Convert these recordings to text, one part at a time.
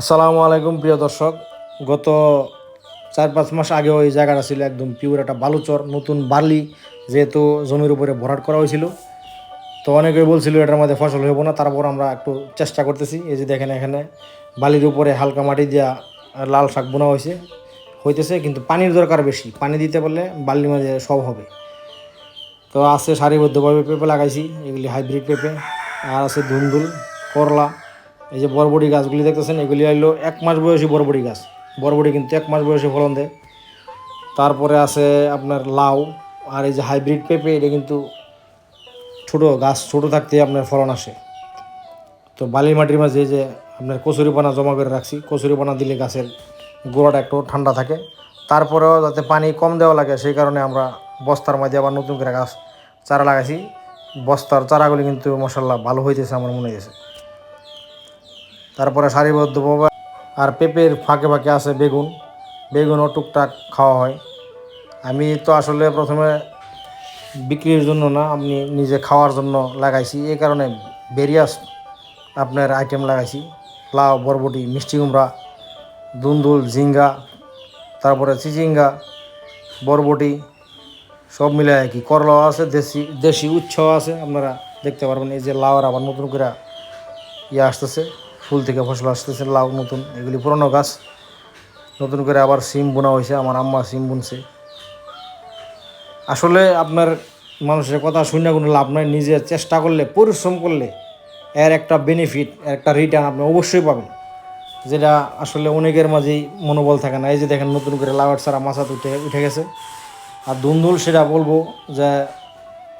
আসসালামু আলাইকুম, প্রিয় দর্শক। গত চার পাঁচ মাস আগে ওই জায়গাটা ছিল একদম পিওর একটা বালুচর, নতুন বার্লি, যেহেতু জমির উপরে ভরাট করা হয়েছিল। তো অনেকেই বলছিল এটার মধ্যে ফসল হইব না, তারপর আমরা একটু চেষ্টা করতেছি। এই যে দেখেন এখানে বালির উপরে হালকা মাটি দিয়া লাল শাক বোনা হয়েছে। হইতেছে, কিন্তু পানির দরকার বেশি। পানি দিতে পারলে বালির মাঝে সব হবে। তো আছে সারিবদ্ধভাবে পেঁপে লাগাইছি, এগুলি হাইব্রিড পেঁপে। আর আছে ধুন্দুল, করলা। এই যে বরবড়ি গাছগুলি দেখতেছেন, এগুলি হইল এক মাস বয়সী বরবড়ি গাছ। বরবড়ি কিন্তু এক মাস বয়সে ফলন দেয়। তারপরে আছে আপনার লাউ আর এই যে হাইব্রিড পেঁপে, এটা কিন্তু ছোটো গাছ, ছোটো থাকতে আপনার ফলন আসে। তো বালি মাটির মাঝে যে আপনার কচুরিপানা জমা করে রাখছি কচুরিপানা দিলে গাছের গোড়াটা একটু ঠান্ডা থাকে। তারপরেও যাতে পানি কম দেওয়া লাগে, সেই কারণে আমরা বস্তার মাঝে আবার নতুন করে গাছ চারা লাগাইছি। বস্তার চারাগুলি কিন্তু মশাল্লা ভালো হইতেছে আমার মনে হয়েছে তারপরে সারিবদ্ধভাবে আর পেঁপের ফাঁকে ফাঁকে আছে বেগুন। বেগুনও টুকটাক খাওয়া হয়। আমি তো আসলে প্রথমে বিক্রির জন্য না, আমি নিজে খাওয়ার জন্য লাগাইছি। এই কারণে ভেরিয়াস আপনার আইটেম লাগাইছি। লাউ, বরবটি, মিষ্টি কুমড়া, দুন্দুল, ঝিঙ্গা, তারপরে চিচিঙ্গা, বরবটি, সব মিলে আর কি করলাও আছে, দেশি দেশি উচ্ছও আছে। আপনারা দেখতে পারবেন, এই যে লাউর আবার নতুন করে ইয়ে আসতেছে। ফুল থেকে ফসল আসতেছে, লাউ নতুন, এগুলি পুরনো গাছ। নতুন করে আবার সিম বোনা হয়েছে, আমার আম্মা সিম বুনছে। আসলে আপনার মানুষের কথা শুনে কোনো লাভ নয় নিজের চেষ্টা করলে, পরিশ্রম করলে এর একটা বেনিফিট একটা রিটার্ন আপনি অবশ্যই পাবেন। যেটা আসলে অনেকের মাঝেই মনোবল থাকে না। এই যে দেখেন, নতুন করে লাউয়ের সারা মাছাতে উঠে উঠে গেছে। আর ধুন্দুল সেটা বলব যে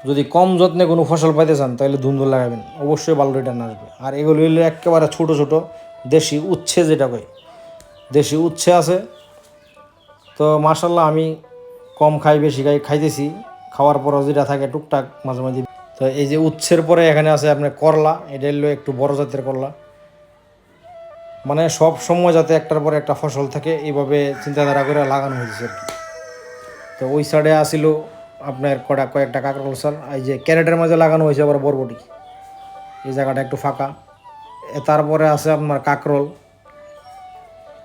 যদি কম যত্নে কোনো ফসল পাইতে চান, তাহলে ধুন্দুল লাগাবেন। অবশ্যই ভালো রিটার্ন আসবে। আর এগুলো হইলে একেবারে ছোট ছোট, দেশি উচ্ছে যেটা কয়, দেশি উচ্ছে আছে। তো মার্শাল্লাহ আমি কম খাই, বেশি খাই, খাইতেছি। খাওয়ার পরও যেটা থাকে টুকটাক মাঝে মাঝে। তো এই যে উচ্ছের পরে এখানে আছে আপনার করলা, এটা হলো একটু বড় জাতের করলা। মানে সব সময় যাতে একটার পর একটা ফসল থাকে, এইভাবে চিন্তাধারা করে লাগানো হয়েছে আর কি। তো ওই সাইডে আসিল আপনার কটা, কয়েকটা কাঁকরোল সাল এই যে ক্যারেটের মাঝে লাগানো হয়েছে আবার বরবটি। এই জায়গাটা একটু ফাঁকা। তারপরে আছে আপনার কাঁকরোল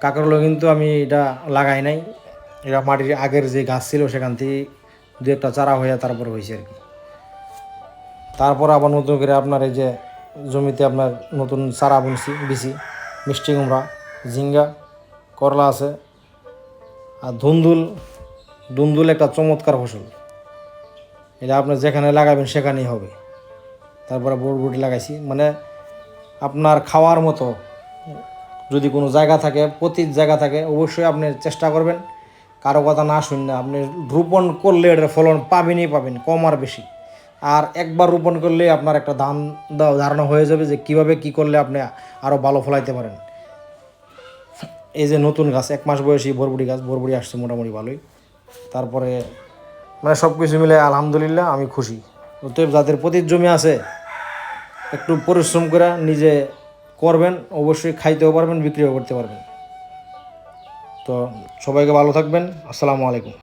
কাঁকরোলও কিন্তু আমি এটা লাগাই নাই। এটা মাটির আগের যে গাছ ছিল সেখান থেকে দু একটা চারা হয়ে তারপর হয়েছে আর কি। তারপর আবার নতুন করে আপনার এই যে জমিতে আপনার নতুন চারা বুনছি, বিছি, মিষ্টি কুমড়া, ঝিঙ্গা, করলা আছে, আর ধুন্দুল। ধুন্দুল একটা চমৎকার ফসল। এটা আপনি যেখানে লাগাবেন সেখানেই হবে। তারপরে বরবটি লাগাইছি। মানে আপনার খাওয়ার মতো যদি কোনো জায়গা থাকে, প্রতি জায়গা থাকে, অবশ্যই আপনি চেষ্টা করবেন। কারও কথা না শুন না আপনি রোপণ করলে এটার ফলন পাবেনই পাবেন, কম আর বেশি। আর একবার রোপণ করলে আপনার একটা ধান ধারণা হয়ে যাবে যে কীভাবে কি করলে আপনি আরও ভালো ফলাইতে পারেন। এই যে নতুন গাছ, এক মাস বয়সী বরবড়ি গাছ বরবড়ি আসছে মোটামুটি ভালোই। তারপরে মানে সব কিছু মিলে আলহামদুলিল্লাহ আমি খুশি। অতএব যাদের প্রতি জমি আছে, একটু পরিশ্রম করে নিজে করবেন, অবশ্যই খাইতেও পারবেন, বিক্রিও করতে পারবেন। তো সবাইকে ভালো থাকবেন। আসসালামু আলাইকুম।